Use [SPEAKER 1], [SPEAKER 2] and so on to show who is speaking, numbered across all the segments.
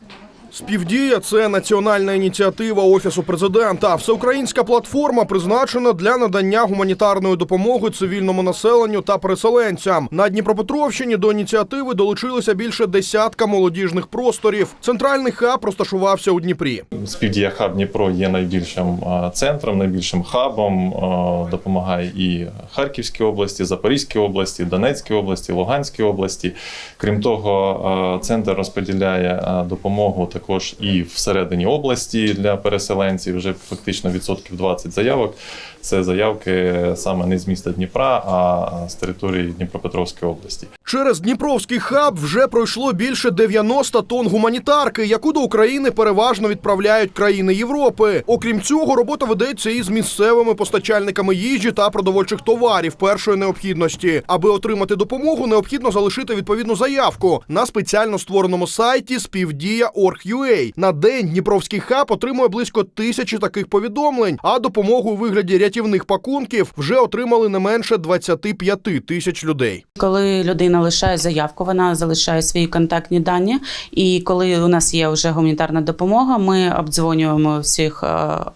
[SPEAKER 1] 무슨 Співдія це національна ініціатива офісу президента. Всеукраїнська платформа призначена для надання гуманітарної допомоги цивільному населенню та переселенцям. На Дніпропетровщині до ініціативи долучилися більше десятка молодіжних просторів. Центральний хаб розташувався у Дніпрі.
[SPEAKER 2] Співдія хаб Дніпро є найбільшим е, центром, найбільшим хабом. Е, Допомагає і Харківській області, Запорізькій області, Донецькій області, Луганській області. Крім того, е, центр розподіляє допомогу також і всередині області для переселенців. Вже фактично відсотків 20 заявок. Це заявки саме не з міста Дніпра, а з території Дніпропетровської області.
[SPEAKER 1] Через Дніпровський хаб вже пройшло більше 90 тонн гуманітарки, яку до України переважно відправляють країни Європи. Окрім цього, робота ведеться і з місцевими постачальниками їжі та продовольчих товарів першої необхідності. Аби отримати допомогу, необхідно залишити відповідну заявку на спеціально створеному сайті співдія.org.ua. На день Дніпровський хаб отримує близько тисячі таких повідомлень, а допомогу у вигляді рятівних пакунків вже отримали не менше 25 тисяч людей.
[SPEAKER 3] Коли людина лишає заявку, вона залишає свої контактні дані. І коли у нас є вже гуманітарна допомога, ми обдзвонюємо всіх е,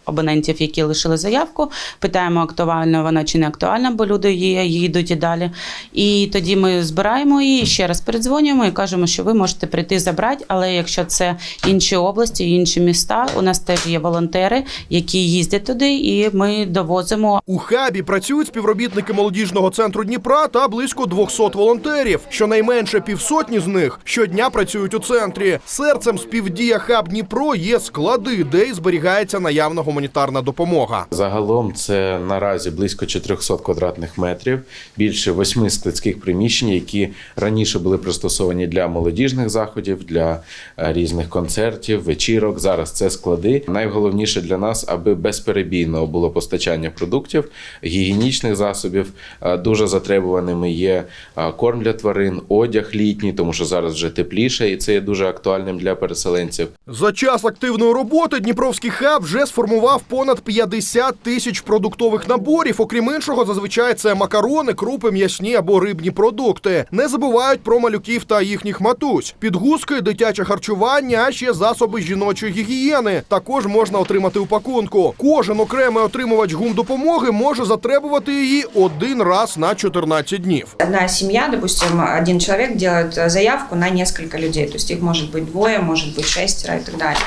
[SPEAKER 3] абонентів, які лишили заявку, питаємо, актуальна вона чи не актуальна, бо люди є, їдуть і далі. І тоді ми збираємо її, ще раз передзвонюємо і кажемо, що ви можете прийти забрати. Але якщо це інші області, інші міста, у нас теж є волонтери, які їздять туди, і ми довозимо
[SPEAKER 1] У хабі працюють співробітники молодіжного центру Дніпра та близько 200 волонтерів. Щонайменше півсотні з них щодня працюють у центрі. Серцем співдія хаб Дніпро є склади, де і зберігається наявна гуманітарна допомога.
[SPEAKER 4] Загалом це наразі близько 400 квадратних метрів, більше восьми складських приміщень, які раніше були пристосовані для молодіжних заходів, для е, різних концертів, вечірок. Зараз це склади. Найголовніше для нас, аби безперебійно було постачання продуктів, гігієнічних засобів. Е, Дуже затребуваними є е, корм для тварин, одяг літній, тому що зараз вже тепліше, і це є дуже актуальним для переселенців.
[SPEAKER 1] За час активної роботи Дніпровський хаб вже сформував понад 50 тисяч продуктових наборів. Окрім іншого, зазвичай це макарони, крупи, м'ясні або рибні продукти. Не забувають про малюків та їхніх матусь, підгузки, дитяче харчування, а ще засоби жіночої гігієни. Також можна отримати у пакунку. Кожен окремий отримувач гумдопомоги може затребувати її один раз на 14 днів.
[SPEAKER 5] Одна семья, допустим, один человек делает э, заявку на несколько людей. То есть их может быть двое, может быть шестеро и так далее.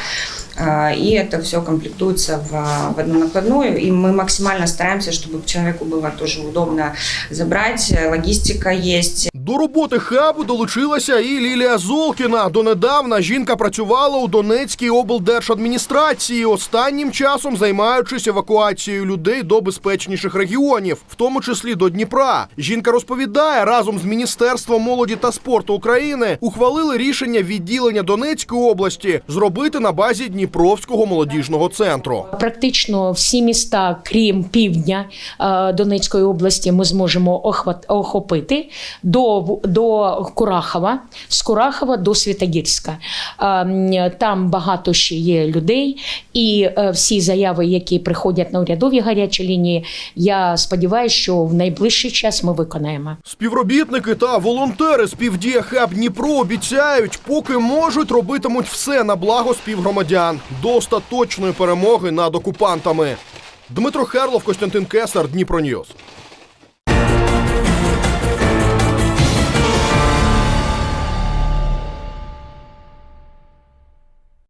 [SPEAKER 5] А, И это все комплектуется в, в одну накладную. И мы максимально стараемся, чтобы человеку было тоже удобно забрать. Логистика есть.
[SPEAKER 1] до роботи хабу долучилася і Лілія Золкіна. Донедавна жінка працювала у Донецькій облдержадміністрації, останнім часом займаючись евакуацією людей до безпечніших регіонів, в тому числі до Дніпра. Жінка розповідає, разом з Міністерством молоді та спорту України ухвалили рішення відділення Донецької області зробити на базі Дніпровського молодіжного центру.
[SPEAKER 6] Практично всі міста, крім півдня е, Донецької області, ми зможемо охопити до, до Курахова, з Курахова до Святогірська. Е, Там багато ще є людей, і е, всі заяви, які приходять на урядові гарячі лінії, я сподіваюся, що в найближчий час ми виконаємо.
[SPEAKER 1] Співробітники та волонтери з півдія хаб Дніпро обіцяють, поки можуть, робитимуть все на благо співгромадян до остаточної перемоги над окупантами. Дмитро Херлов, Костянтин Кесар, Дніпро Ньюс.